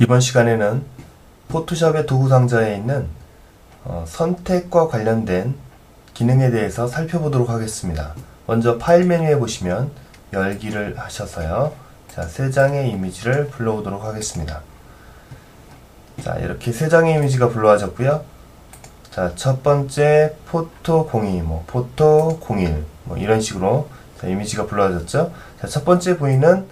이번 시간에는 포토샵의 도구 상자에 있는 어, 선택과 관련된 기능에 대해서 살펴보도록 하겠습니다. 먼저 파일 메뉴에 보시면 열기를 하셔서요. 자, 세 장의 이미지를 불러오도록 하겠습니다. 자, 이렇게 세 장의 이미지가 불러와졌고요. 자, 첫 번째 포토 02, 뭐 포토 01, 뭐 이런 식으로 자, 이미지가 불러와졌죠. 자, 첫 번째 보이는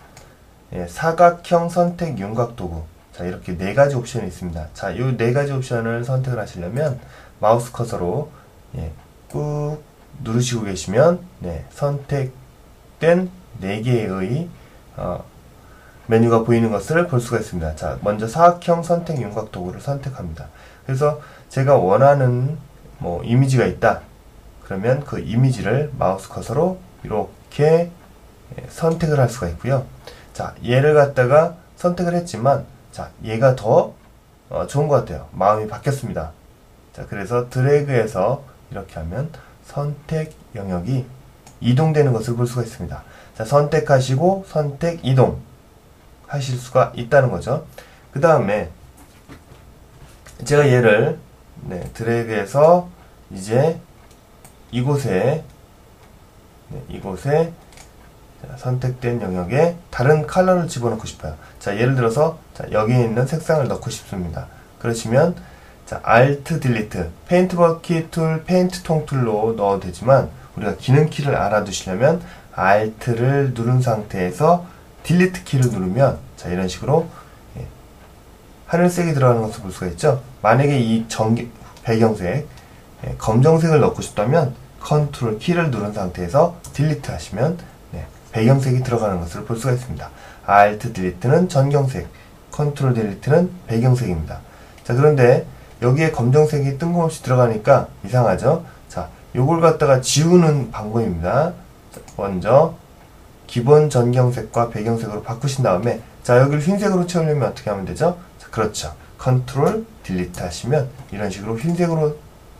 예, 사각형 선택 윤곽 도구. 자, 이렇게 네 가지 옵션이 있습니다. 자, 이 네 가지 옵션을 선택을 하시려면 마우스 커서로 예, 꾹 누르시고 계시면 네, 선택된 네 개의 어, 메뉴가 보이는 것을 볼 수가 있습니다. 자, 먼저 사각형 선택 윤곽 도구를 선택합니다. 그래서 제가 원하는 뭐 이미지가 있다. 그러면 그 이미지를 마우스 커서로 이렇게 예, 선택을 할 수가 있고요. 자, 얘를 갖다가 선택을 했지만 자, 얘가 더 어, 좋은 것 같아요. 마음이 바뀌었습니다. 자, 그래서 드래그해서 이렇게 하면 선택 영역이 이동되는 것을 볼 수가 있습니다. 자, 선택하시고 선택 이동 하실 수가 있다는 거죠. 그 다음에 제가 얘를 네, 드래그해서 이제 이곳에 네, 이곳에 자, 선택된 영역에 다른 컬러를 집어넣고 싶어요. 자, 예를 들어서 자, 여기에 있는 색상을 넣고 싶습니다. 그러시면 자, Alt Delete, 페인트 버킷 툴, 페인트 통 툴로 넣어도 되지만 우리가 기능 키를 알아두시려면 Alt를 누른 상태에서 Delete 키를 누르면 자, 이런 식으로 예, 하늘색이 들어가는 것을 볼 수가 있죠. 만약에 이 전기, 배경색, 예, 검정색을 넣고 싶다면 컨트롤 키를 누른 상태에서 딜리트 하시면 네, 배경색이 들어가는 것을 볼 수가 있습니다. Alt 딜리트는 전경색, 컨트롤 딜리트는 배경색입니다. 자, 그런데 여기에 검정색이 뜬금없이 들어가니까 이상하죠? 자, 요걸 갖다가 지우는 방법입니다. 자, 먼저 기본 전경색과 배경색으로 바꾸신 다음에 자, 여기를 흰색으로 채우려면 어떻게 하면 되죠? 자, 그렇죠. 컨트롤 딜리트 하시면 이런 식으로 흰색으로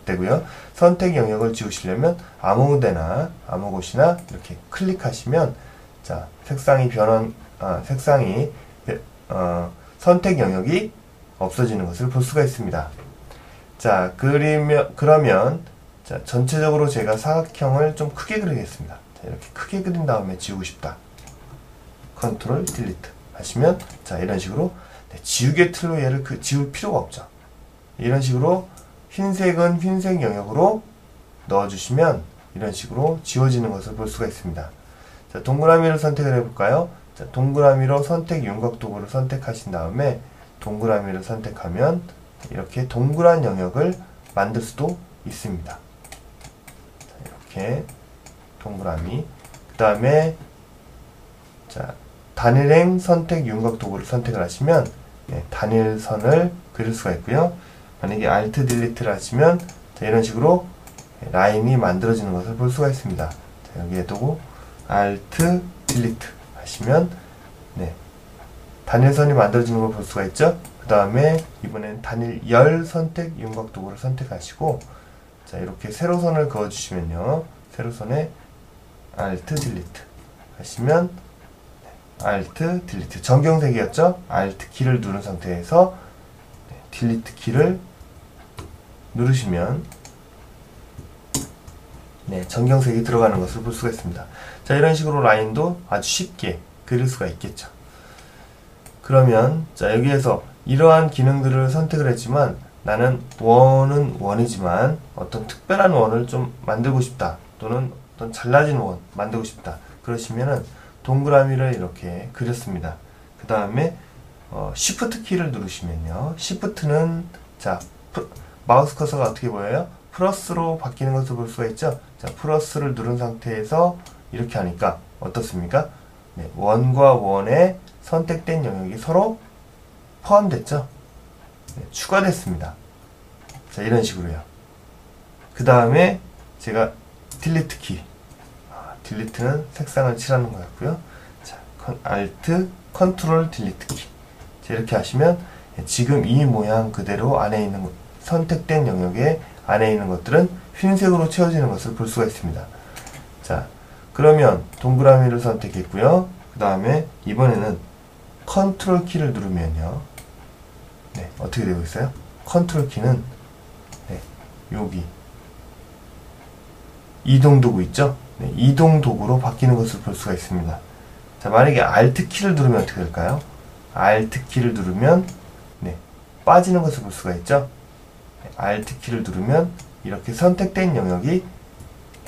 되고요. 선택 영역을 지우시려면 아무 데나 아무 곳이나 이렇게 클릭하시면 자 색상이 변한 아, 색상이 어, 선택 영역이 없어지는 것을 볼 수가 있습니다. 자 그리면 그러면 자 전체적으로 제가 사각형을 좀 크게 그리겠습니다. 자, 이렇게 크게 그린 다음에 지우고 싶다. 컨트롤 딜리트 하시면 자 이런 식으로 네, 지우개 틀로 얘를 그 지울 필요가 없죠. 이런 식으로 흰색은 흰색 영역으로 넣어주시면 이런 식으로 지워지는 것을 볼 수가 있습니다. 자, 동그라미를 선택을 해볼까요? 자, 동그라미로 선택 윤곽 도구를 선택하신 다음에 동그라미를 선택하면 이렇게 동그란 영역을 만들 수도 있습니다. 자, 이렇게 동그라미 그 다음에 자 단일행 선택 윤곽 도구를 선택을 하시면 네, 단일선을 그릴 수가 있고요. 만약에 Alt 딜리트를 하시면 자, 이런 식으로 라인이 만들어지는 것을 볼 수가 있습니다. 자, 여기에 두고 Alt 딜리트 하시면 네, 단일선이 만들어지는 걸 볼 수가 있죠. 그 다음에 이번엔 단일 열 선택 윤곽 도구를 선택하시고 자 이렇게 세로선을 그어주시면요. 세로선에 Alt 딜리트 하시면 Alt 딜리트 정경색이었죠. Alt 키를 누른 상태에서 딜리트 키를 누르시면 네, 전경색이 들어가는 것을 볼 수가 있습니다. 자, 이런 식으로 라인도 아주 쉽게 그릴 수가 있겠죠. 그러면 자, 여기에서 이러한 기능들을 선택을 했지만 나는 원은 원이지만 어떤 특별한 원을 좀 만들고 싶다. 또는 어떤 잘라진 원 만들고 싶다. 그러시면은 동그라미를 이렇게 그렸습니다. 그 다음에 어, Shift 키를 누르시면요. Shift는 자 마우스 커서가 어떻게 보여요? 플러스로 바뀌는 것을 볼 수가 있죠. 자 플러스를 누른 상태에서 이렇게 하니까 어떻습니까? 네, 원과 원의 선택된 영역이 서로 포함됐죠. 네, 추가됐습니다. 자 이런 식으로요. 그 다음에 제가 딜리트 키 아, 딜리트는 색상을 칠하는 것 같고요. 자, Alt, 컨트롤 딜리트 키 자, 이렇게 하시면 지금 이 모양 그대로 안에 있는 선택된 영역에 안에 있는 것들은 흰색으로 채워지는 것을 볼 수가 있습니다. 자, 그러면 동그라미를 선택했고요. 그 다음에 이번에는 컨트롤 키를 누르면요. 어떻게 되고 있어요? 컨트롤 키는 네, 여기 이동 도구 있죠? 네, 이동 도구로 바뀌는 것을 볼 수가 있습니다. 자, 만약에 Alt 키를 누르면 어떻게 될까요? Alt 키를 누르면 네, 빠지는 것을 볼 수가 있죠? 네, Alt 키를 누르면 이렇게 선택된 영역이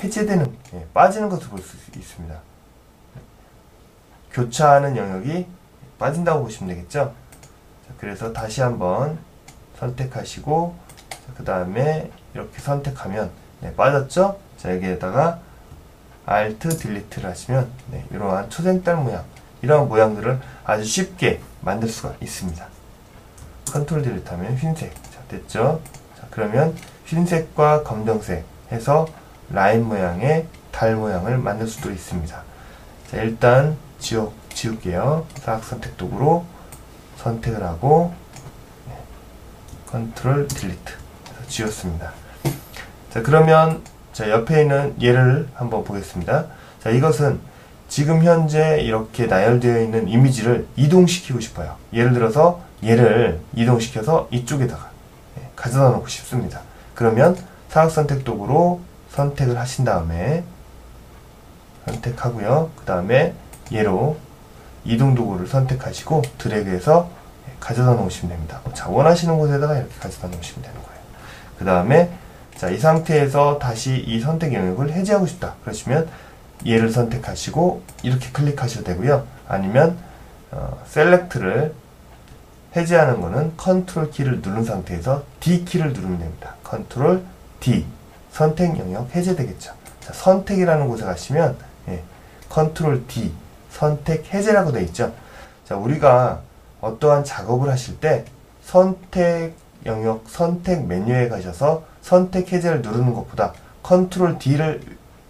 해제되는, 네, 빠지는 것을 볼 수 있습니다. 교차하는 영역이 빠진다고 보시면 되겠죠? 자, 그래서 다시 한번 선택하시고 그 다음에 이렇게 선택하면 네, 빠졌죠? 자 여기에다가 Alt 딜리트를 하시면 네, 이러한 초생달 모양 이러한 모양들을 아주 쉽게 만들 수가 있습니다. 컨트롤 딜리트 하면 흰색 자 됐죠? 자 그러면 흰색과 검정색 해서 라인 모양의 달 모양을 만들 수도 있습니다. 자 일단 지워, 지울게요. 사각 선택 도구로 선택을 하고 네, 컨트롤 딜리트 지웠습니다. 자 그러면 자, 옆에 있는 예를 한번 보겠습니다. 자, 이것은 지금 현재 이렇게 나열되어 있는 이미지를 이동시키고 싶어요. 예를 들어서 얘를 이동시켜서 이쪽에다가 예, 가져다 놓고 싶습니다. 그러면 사각 선택 도구로 선택을 하신 다음에 선택하고요. 그 다음에 얘로 이동 도구를 선택하시고 드래그해서 예, 가져다 놓으시면 됩니다. 자, 원하시는 곳에다가 이렇게 가져다 놓으시면 되는 거예요. 그 다음에 자, 이 상태에서 다시 이 선택 영역을 해제하고 싶다. 그러시면 얘를 선택하시고 이렇게 클릭하셔도 되고요. 아니면 어, 셀렉트를 해제하는 거는 컨트롤 키를 누른 상태에서 D 키를 누르면 됩니다. 컨트롤 D 선택 영역 해제되겠죠. 자, 선택이라는 곳에 가시면 예, 컨트롤 D 선택 해제라고 되어 있죠. 자, 우리가 어떠한 작업을 하실 때 선택 영역 선택 메뉴에 가셔서 선택 해제를 누르는 것보다 컨트롤 D를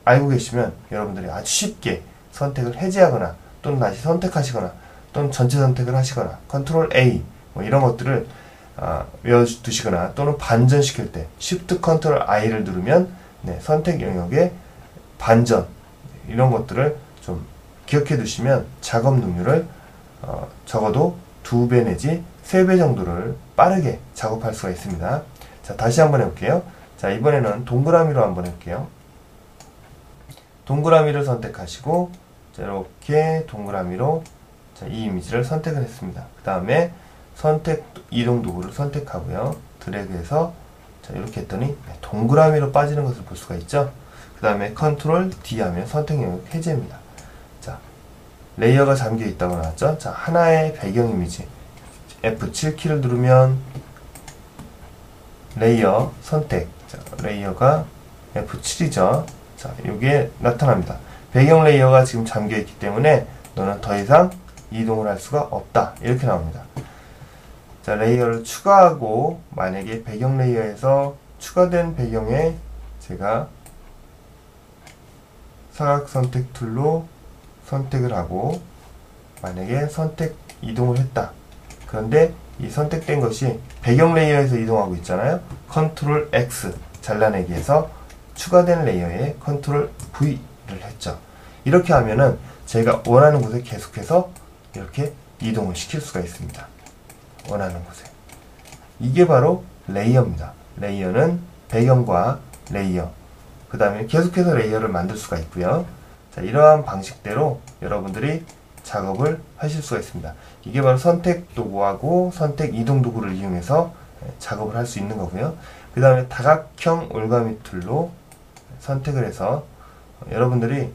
알고 계시면 여러분들이 아주 쉽게 선택을 해제하거나 또는 다시 선택하시거나 또는 전체 선택을 하시거나 컨트롤 A 뭐 이런 것들을 아, 외워두시거나 또는 반전시킬 때 Shift 컨트롤 I를 누르면 네, 선택 영역에 반전 이런 것들을 좀 기억해 두시면 작업 능률을 어, 적어도 두 배 내지 세 배 정도를 빠르게 작업할 수가 있습니다. 자, 다시 한번 해볼게요. 자, 이번에는 동그라미로 한번 해볼게요. 동그라미를 선택하시고, 자, 이렇게 동그라미로 자, 이 이미지를 선택을 했습니다. 그 다음에 선택, 이동 도구를 선택하고요. 드래그해서 자, 이렇게 했더니 네, 동그라미로 빠지는 것을 볼 수가 있죠. 그 다음에 컨트롤 D 하면 선택 영역 해제입니다. 자, 레이어가 잠겨 있다고 나왔죠. 자, 하나의 배경 이미지. F7 키를 누르면 레이어 선택 자, 레이어가 F7이죠 자 이게 나타납니다. 배경 레이어가 지금 잠겨 있기 때문에 너는 더 이상 이동을 할 수가 없다. 이렇게 나옵니다. 자 레이어를 추가하고 만약에 배경 레이어에서 추가된 배경에 제가 사각 선택 툴로 선택을 하고 만약에 선택 이동을 했다. 그런데 이 선택된 것이 배경 레이어에서 이동하고 있잖아요. 컨트롤 X 잘라내기에서 추가된 레이어에 컨트롤 V를 했죠. 이렇게 하면은 제가 원하는 곳에 계속해서 이렇게 이동을 시킬 수가 있습니다. 원하는 곳에. 이게 바로 레이어입니다. 레이어는 배경과 레이어, 그 다음에 계속해서 레이어를 만들 수가 있고요. 자, 이러한 방식대로 여러분들이 작업을 하실 수가 있습니다. 이게 바로 선택 도구하고 선택 이동 도구를 이용해서 예, 작업을 할 수 있는 거고요. 그 다음에 다각형 올가미 툴로 선택을 해서 여러분들이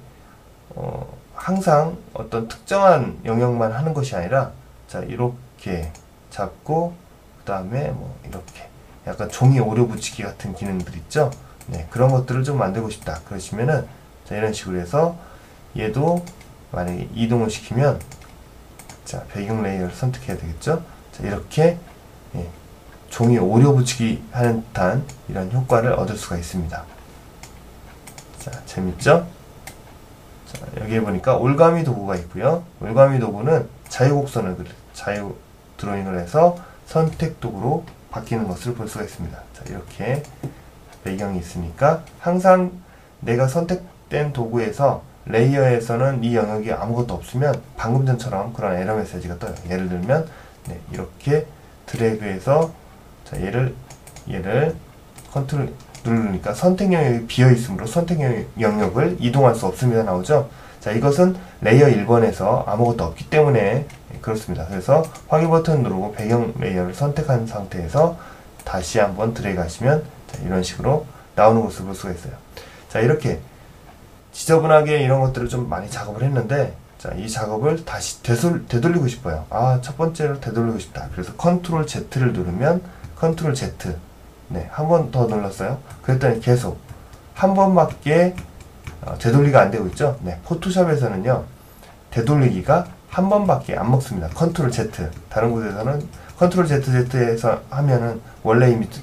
어 항상 어떤 특정한 영역만 하는 것이 아니라 자 이렇게 잡고 그 다음에 뭐 이렇게 약간 종이 오려 붙이기 같은 기능들 있죠. 네 그런 것들을 좀 만들고 싶다. 그러시면은 자 이런 식으로 해서 얘도 만약에 이동을 시키면 자 배경 레이어를 선택해야 되겠죠? 자 이렇게 예, 종이 오려 붙이기 하는 듯한 이런 효과를 얻을 수가 있습니다 자 재밌죠? 자 여기에 보니까 올가미 도구가 있고요. 올가미 도구는 자유곡선을 자유 드로잉을 해서 선택 도구로 바뀌는 것을 볼 수가 있습니다. 자 이렇게 배경이 있으니까 항상 내가 선택된 도구에서 레이어에서는 이 영역이 아무것도 없으면 방금 전처럼 그런 에러 메시지가 떠요. 예를 들면 네, 이렇게 드래그해서 자, 얘를 얘를 컨트롤 누르니까 선택 영역이 비어 있으므로 선택 영역을 이동할 수 없습니다 나오죠. 자 이것은 레이어 1번에서 아무것도 없기 때문에 그렇습니다. 그래서 확인 버튼 누르고 배경 레이어를 선택한 상태에서 다시 한번 드래그 하시면 자, 이런 식으로 나오는 것을 볼 수가 있어요. 자 이렇게 지저분하게 이런 것들을 좀 많이 작업을 했는데 자, 이 작업을 다시 되돌, 되돌리고 싶어요. 아, 첫 번째로 되돌리고 싶다. 그래서 컨트롤 Z를 누르면 컨트롤 Z. 네, 한 번 더 눌렀어요. 그랬더니 계속 한 번밖에 어, 되돌리가 안 되고 있죠. 네, 포토샵에서는요. 되돌리기가 한 번밖에 안 먹습니다. 컨트롤 Z. 다른 곳에서는 컨트롤 ZZ에서 하면은 원래 이미지,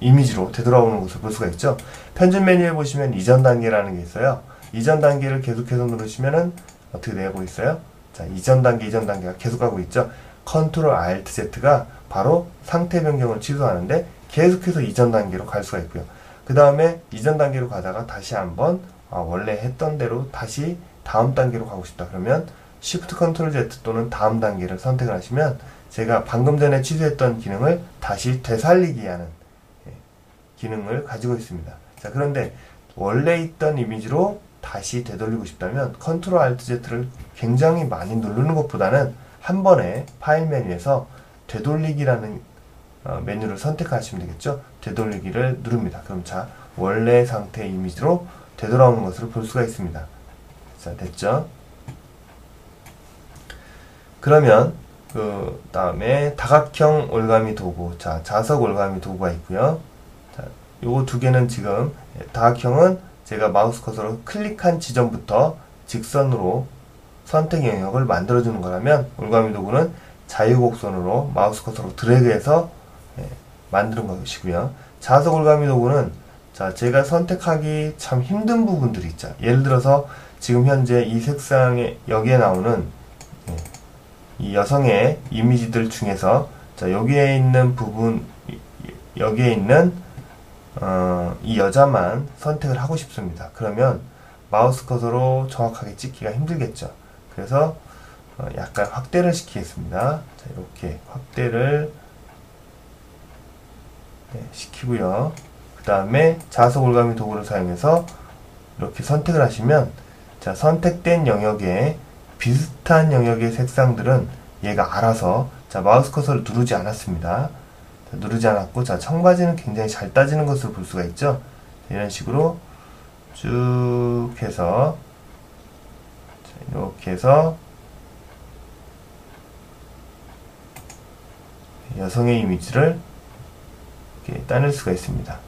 이미지로 되돌아오는 것을 볼 수가 있죠. 편집 메뉴에 보시면 이전 단계라는 게 있어요. 이전 단계를 계속해서 누르시면은 어떻게 되고 있어요? 자, 이전 단계, 이전 단계가 계속 가고 있죠. 컨트롤 Alt Z가 바로 상태 변경을 취소하는데 계속해서 이전 단계로 갈 수가 있고요. 그 다음에 이전 단계로 가다가 다시 한번 아, 원래 했던 대로 다시 다음 단계로 가고 싶다. 그러면 Shift Ctrl Z 또는 다음 단계를 선택을 하시면 제가 방금 전에 취소했던 기능을 다시 되살리기 하는 예, 기능을 가지고 있습니다. 자, 그런데 원래 있던 이미지로 다시 되돌리고 싶다면 컨트롤 알트 Z를 굉장히 많이 누르는 것보다는 한 번에 파일 메뉴에서 되돌리기라는 어, 메뉴를 선택하시면 되겠죠. 되돌리기를 누릅니다. 그럼 자 원래 상태 이미지로 되돌아오는 것을 볼 수가 있습니다. 자 됐죠? 그러면 그 다음에 다각형 올가미 도구 자 자석 올가미 도구가 있고요. 자 요거 두 개는 지금 다각형은 제가 마우스 커서로 클릭한 지점부터 직선으로 선택 영역을 만들어주는 거라면 올가미 도구는 자유곡선으로 마우스 커서로 드래그해서 예, 만드는 것이고요. 자석 올가미 도구는 자 제가 선택하기 참 힘든 부분들이 있죠. 예를 들어서 지금 현재 이 색상에 여기에 나오는 예, 이 여성의 이미지들 중에서 자 여기에 있는 부분 여기에 있는 어, 이 여자만 선택을 하고 싶습니다. 그러면 마우스 커서로 정확하게 찍기가 힘들겠죠. 그래서 어, 약간 확대를 시키겠습니다. 자, 이렇게 확대를 네, 시키고요. 그 다음에 자석 올가미 도구를 사용해서 이렇게 선택을 하시면 자 선택된 영역에 비슷한 영역의 색상들은 얘가 알아서 자 마우스 커서를 누르지 않았습니다. 누르지 않았고 자 청바지는 굉장히 잘 따지는 것을 볼 수가 있죠 이런 식으로 쭉 해서 이렇게 해서 여성의 이미지를 따낼 수가 있습니다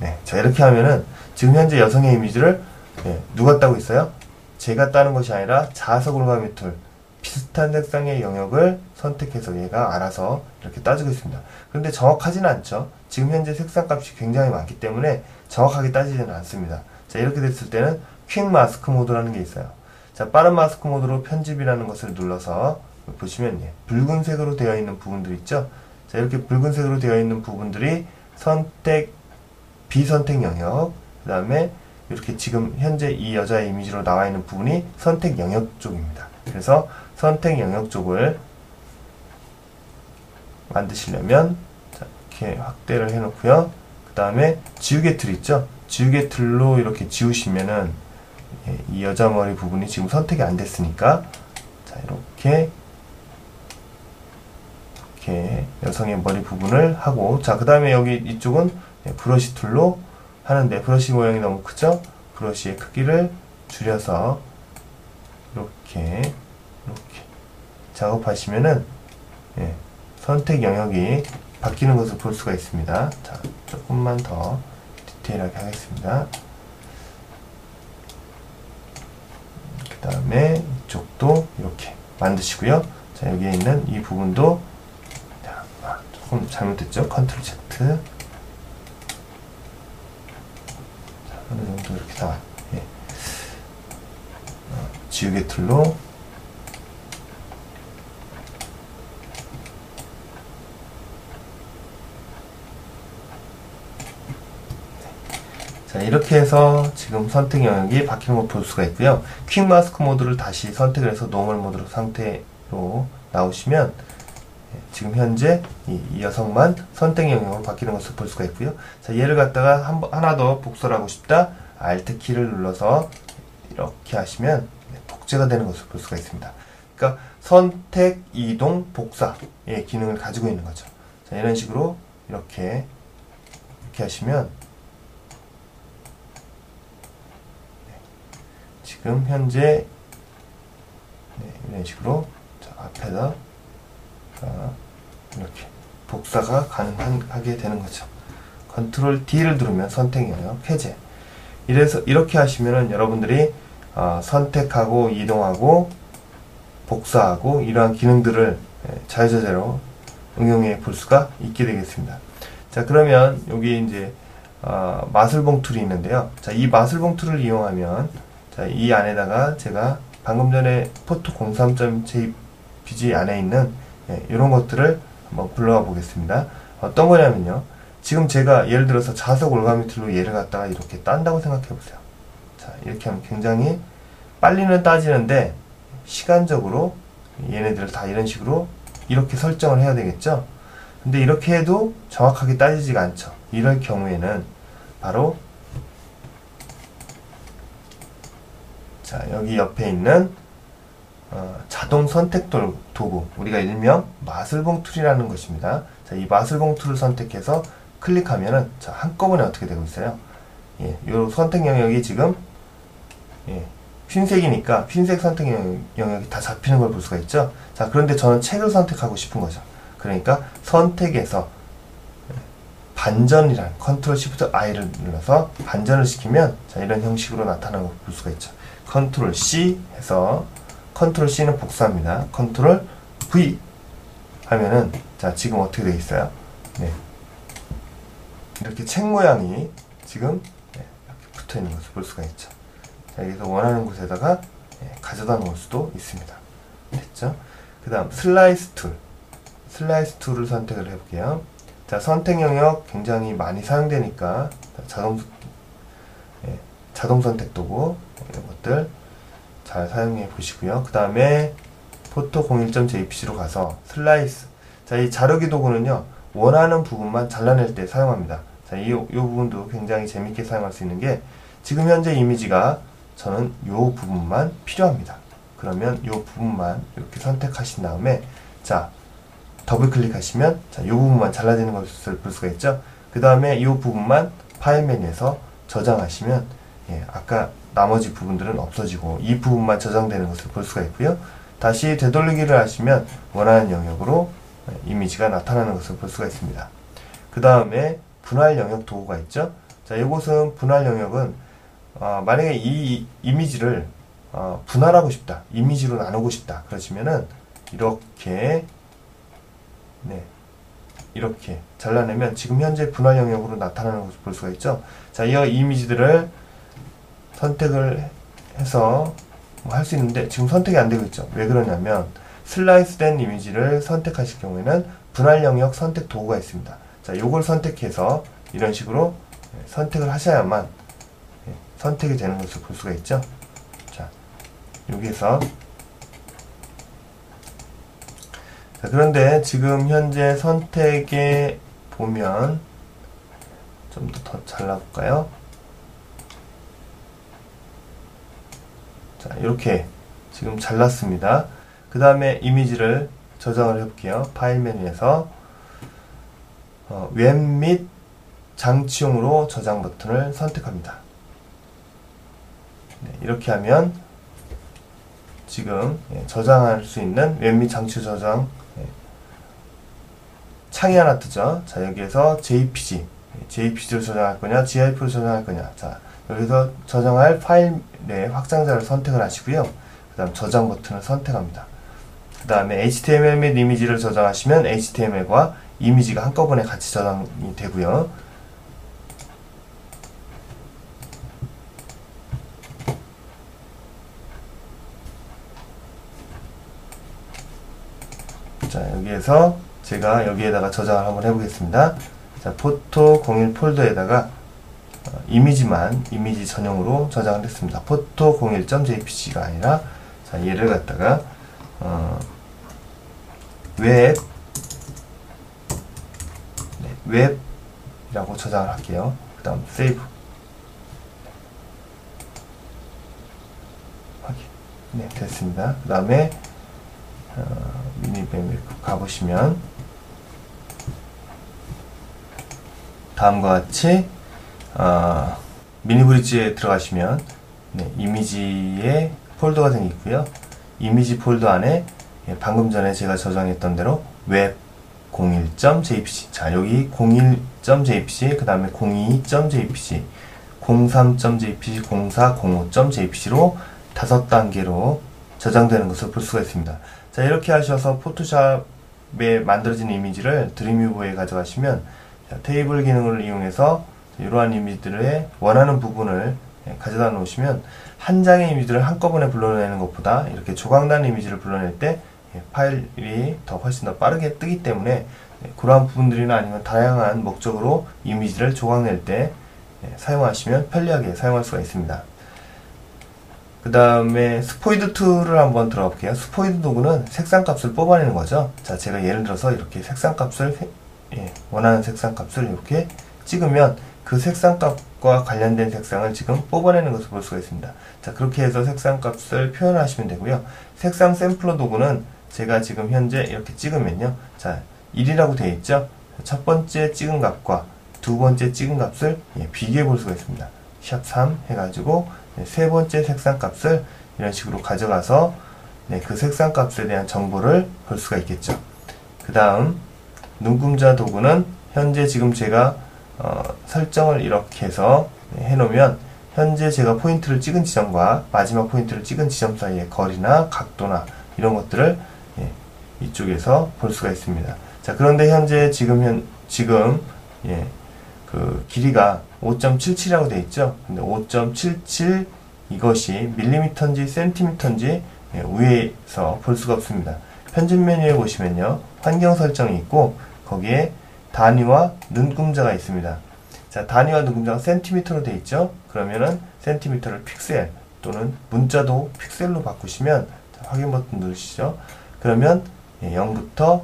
네, 자 이렇게 하면은 지금 현재 여성의 이미지를 네, 누가 따고 있어요? 제가 따는 것이 아니라 자석 올가미 툴 비슷한 색상의 영역을 선택해서 얘가 알아서 이렇게 따지고 있습니다. 그런데 정확하지는 않죠. 지금 현재 색상 값이 굉장히 많기 때문에 정확하게 따지지는 않습니다. 자 이렇게 됐을 때는 퀵 마스크 모드라는 게 있어요. 자 빠른 마스크 모드로 편집이라는 것을 눌러서 보시면 예, 붉은색으로 되어 있는 부분들 있죠. 자 이렇게 붉은색으로 되어 있는 부분들이 선택 비선택 영역 그 다음에 이렇게 지금 현재 이 여자의 이미지로 나와 있는 부분이 선택 영역 쪽입니다. 그래서 선택 영역 쪽을 만드시려면 이렇게 확대를 해놓고요. 그 다음에 지우개 틀 있죠? 지우개 틀로 이렇게 지우시면은 예, 이 여자 머리 부분이 지금 선택이 안 됐으니까 자 이렇게 이렇게 여성의 머리 부분을 하고 자 그 다음에 여기 이쪽은 예, 브러쉬 툴로 하는데 브러쉬 모양이 너무 크죠? 브러쉬의 크기를 줄여서 이렇게 이렇게 작업하시면은 예, 선택 영역이 바뀌는 것을 볼 수가 있습니다. 자, 조금만 더 디테일하게 하겠습니다. 그 다음에 이쪽도 이렇게 만드시고요. 자, 여기에 있는 이 부분도 자, 아, 조금 잘못됐죠? 컨트롤 Z 어느 정도 이렇게 다 예. 어, 지우개 툴로 자 이렇게 해서 지금 선택 영역이 바뀌는 걸볼 수가 있고요. 퀵 마스크 모드를 다시 선택을 해서 노멀 모드로 상태로 나오시면 예, 지금 현재 이, 이 여성만 선택 영역으로 바뀌는 것을 볼 수가 있고요. 자, 얘를 갖다가 한, 번- 하나 더 복사를 하고 싶다. Alt 키를 눌러서 이렇게 하시면 네, 복제가 되는 것을 볼 수가 있습니다. 그러니까 선택, 이동, 복사의 기능을 가지고 있는 거죠. 자, 이런 식으로 이렇게 이렇게 하시면 지금 현재 네, 이런 식으로 자, 앞에다 자, 이렇게 복사가 가능하게 되는 거죠. 컨트롤 D를 누르면 선택 영역 해제. 이래서 이렇게 하시면은 여러분들이 어, 선택하고 이동하고 복사하고 이러한 기능들을 예, 자유자재로 응용해 볼 수가 있게 되겠습니다. 자 그러면 여기 이제 어, 마술봉 툴이 있는데요. 자이 마술봉 툴을 이용하면 자 이 안에다가 제가 방금 전에 포토 03.jpg 안에 있는 예, 이런 것들을 한번 불러와 보겠습니다. 어떤 거냐면요. 지금 제가 예를 들어서 자석 올가미 툴로 얘를 갖다가 이렇게 딴다고 생각해 보세요. 자, 이렇게 하면 굉장히 빨리는 따지는데 시간적으로 얘네들을 다 이런 식으로 이렇게 설정을 해야 되겠죠. 근데 이렇게 해도 정확하게 따지지가 않죠. 이럴 경우에는 바로 자, 여기 옆에 있는 어, 자동 선택 도- 도구 우리가 일명 마술봉 툴이라는 것입니다. 자, 이 마술봉 툴을 선택해서 클릭하면은 자, 한꺼번에 어떻게 되고 있어요? 예, 요 선택 영역이 지금 예, 흰색이니까 흰색 선택 영역, 영역이 다 잡히는 걸 볼 수가 있죠. 자, 그런데 저는 책을 선택하고 싶은 거죠. 그러니까 선택에서 예, 반전이란 컨트롤 시프트 I를 눌러서 반전을 시키면 자, 이런 형식으로 나타나는 걸 볼 수가 있죠. 컨트롤 C 해서 컨트롤 C는 복사합니다. 컨트롤 V 하면은 자 지금 어떻게 되어 있어요? 네. 이렇게 책 모양이 지금 네, 이렇게 붙어 있는 것을 볼 수가 있죠. 자 여기서 원하는 곳에다가 네, 가져다 놓을 수도 있습니다. 됐죠? 그 다음 슬라이스 툴 슬라이스 툴을 선택을 해볼게요. 자 선택 영역 굉장히 많이 사용되니까 자동 예, 자동 선택 도구 이런 것들 잘 사용해 보시고요. 그 다음에 포토 01.jpg로 가서 슬라이스 자 이 자르기 도구는요 원하는 부분만 잘라낼 때 사용합니다. 자이 요 부분도 굉장히 재밌게 사용할 수 있는 게 지금 현재 이미지가 저는 요 부분만 필요합니다. 그러면 요 부분만 이렇게 선택하신 다음에 자 더블 클릭하시면 자, 이 부분만 잘라지는 것을 볼 수가 있죠. 그 다음에 이 부분만 파일 메뉴에서 저장하시면 예, 아까 나머지 부분들은 없어지고 이 부분만 저장되는 것을 볼 수가 있고요. 다시 되돌리기를 하시면 원하는 영역으로 예, 이미지가 나타나는 것을 볼 수가 있습니다. 그 다음에 분할 영역 도구가 있죠. 자, 이곳은 분할 영역은 어, 만약에 이 이미지를 어, 분할하고 싶다, 이미지로 나누고 싶다 그러시면은 이렇게 네. 이렇게 잘라내면 지금 현재 분할 영역으로 나타나는 것을 볼 수가 있죠. 자, 이 이미지들을 선택을 해서 뭐 할수 있는데 지금 선택이 안 되고 있죠. 왜 그러냐면 슬라이스 된 이미지를 선택하실 경우에는 분할 영역 선택 도구가 있습니다. 자, 요걸 선택해서 이런 식으로 예, 선택을 하셔야만 예, 선택이 되는 것을 볼 수가 있죠. 자, 여기에서 자, 그런데 지금 현재 선택에 보면 좀 더 더 잘라볼까요? 자, 이렇게 지금 잘랐습니다. 그 다음에 이미지를 저장을 해볼게요. 파일 메뉴에서 어, 웹및 장치용으로 저장 버튼을 선택합니다. 네, 이렇게 하면 지금 예, 저장할 수 있는 웹 및 장치 저장 예, 창이 하나 뜨죠. 자 여기에서 JPG, JPG로 저장할 거냐, GIF로 저장할 거냐. 자 여기서 저장할 파일의 확장자를 선택을 하시고요. 그 다음 저장 버튼을 선택합니다. 그 다음에 HTML 및 이미지를 저장하시면 HTML과 이미지가 한꺼번에 같이 저장이 되고요. 자 여기에서 제가 여기에다가 저장을 한번 해보겠습니다. 자 포토 01 폴더에다가 어, 이미지만 이미지 전용으로 저장을 했습니다. 포토 01.jpg가 아니라 자 얘를 갖다가 어, 웹 네, 웹이라고 저장을 할게요. 그 다음 세이브 확인 네 됐습니다. 그 다음에 어, 미니밴드 가보시면 다음과 같이 어, 미니 브릿지에 들어가시면 네, 이미지의 폴더가 생기고요. 이미지 폴더 안에 예, 방금 전에 제가 저장했던 대로 웹 01.jpg 자 여기 01.jpg 그 다음에 02.jpg 03.jpg 0405.jpg로 다섯 단계로 저장되는 것을 볼 수가 있습니다. 자 이렇게 하셔서 포토샵에 만들어진 이미지를 드림뷰버에 가져가시면 자, 테이블 기능을 이용해서 이러한 이미지들의 원하는 부분을 예, 가져다 놓으시면 한 장의 이미지를 한꺼번에 불러내는 것보다 이렇게 조각난 이미지를 불러낼 때 예, 파일이 더 훨씬 더 빠르게 뜨기 때문에 예, 그러한 부분들이나 아니면 다양한 목적으로 이미지를 조각낼 때 사용하시면 편리하게 사용할 수가 있습니다. 그 다음에 스포이드 툴을 한번 들어가 볼게요. 스포이드 도구는 색상 값을 뽑아내는 거죠. 자, 제가 예를 들어서 이렇게 색상 값을 예, 원하는 색상 값을 이렇게 찍으면 그 색상 값과 관련된 색상을 지금 뽑아내는 것을 볼 수가 있습니다. 자, 그렇게 해서 색상 값을 표현하시면 되고요. 색상 샘플러 도구는 제가 지금 현재 이렇게 찍으면요. 자, 1이라고 되어 있죠? 첫 번째 찍은 값과 두 번째 찍은 값을 예, 비교해 볼 수가 있습니다. 샵 3 해가지고 예, 세 번째 색상 값을 이런 식으로 가져가서 네, 그 색상 값에 대한 정보를 볼 수가 있겠죠. 그 다음 눈금자 도구는 현재 지금 제가 어, 설정을 이렇게 해서 해놓으면 현재 제가 포인트를 찍은 지점과 마지막 포인트를 찍은 지점 사이의 거리나 각도나 이런 것들을 예, 이쪽에서 볼 수가 있습니다. 자 그런데 현재 지금 현 지금 예, 그 길이가 5.77이라고 되어 있죠. 근데 5.77 이것이 밀리미터인지 센티미터인지 예, 위에서 볼 수가 없습니다. 편집 메뉴에 보시면요. 환경 설정이 있고 거기에 단위와 눈금자가 있습니다. 자, 단위와 눈금자가 센티미터로 되어 있죠? 그러면은 센티미터를 픽셀 또는 문자도 픽셀로 바꾸시면 자, 확인 버튼 누르시죠. 그러면 예, 0부터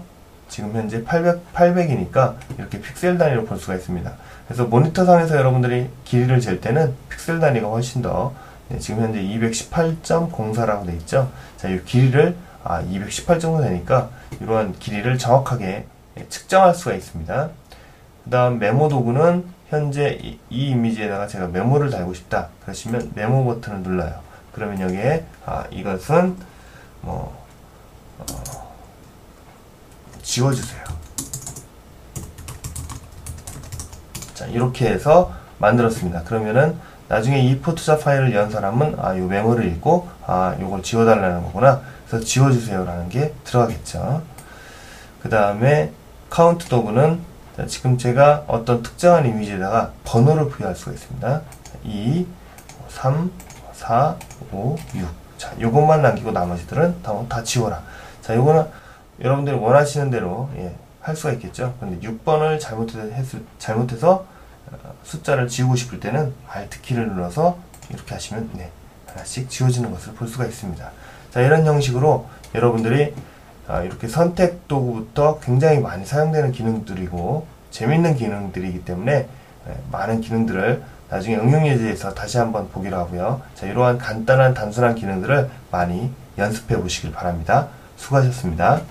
지금 현재 800, 800이니까 이렇게 픽셀 단위로 볼 수가 있습니다. 그래서 모니터 상에서 여러분들이 길이를 잴 때는 픽셀 단위가 훨씬 더 예, 지금 현재 218.04라고 되어 있죠. 자, 이 길이를 아, 218 정도 되니까 이러한 길이를 정확하게 예, 측정할 수가 있습니다. 그 다음 메모 도구는 현재 이, 이, 이미지에다가 제가 메모를 달고 싶다 그러시면 메모 버튼을 눌러요. 그러면 여기에 아, 이것은 뭐 어, 지워주세요. 자 이렇게 해서 만들었습니다. 그러면은 나중에 이 포토샵 파일을 연 사람은 아, 요 메모를 읽고 아, 요걸 지워달라는 거구나. 그래서 지워주세요라는 게 들어가겠죠. 그 다음에 카운트 도구는 지금 제가 어떤 특정한 이미지에다가 번호를 부여할 수가 있습니다. 2, 3, 4, 5, 6. 자, 요것만 남기고 나머지들은 다, 다 지워라. 자, 요거는 여러분들이 원하시는 대로 예, 할 수가 있겠죠. 근데 6번을 잘못해서, 잘못해서 어, 숫자를 지우고 싶을 때는 Alt 키를 눌러서 이렇게 하시면 네, 하나씩 지워지는 것을 볼 수가 있습니다. 자, 이런 형식으로 여러분들이 아, 이렇게 선택 도구부터 굉장히 많이 사용되는 기능들이고 재밌는 기능들이기 때문에 예, 많은 기능들을 나중에 응용 예제에서 다시 한번 보기로 하고요. 자, 이러한 간단한 단순한 기능들을 많이 연습해 보시길 바랍니다. 수고하셨습니다.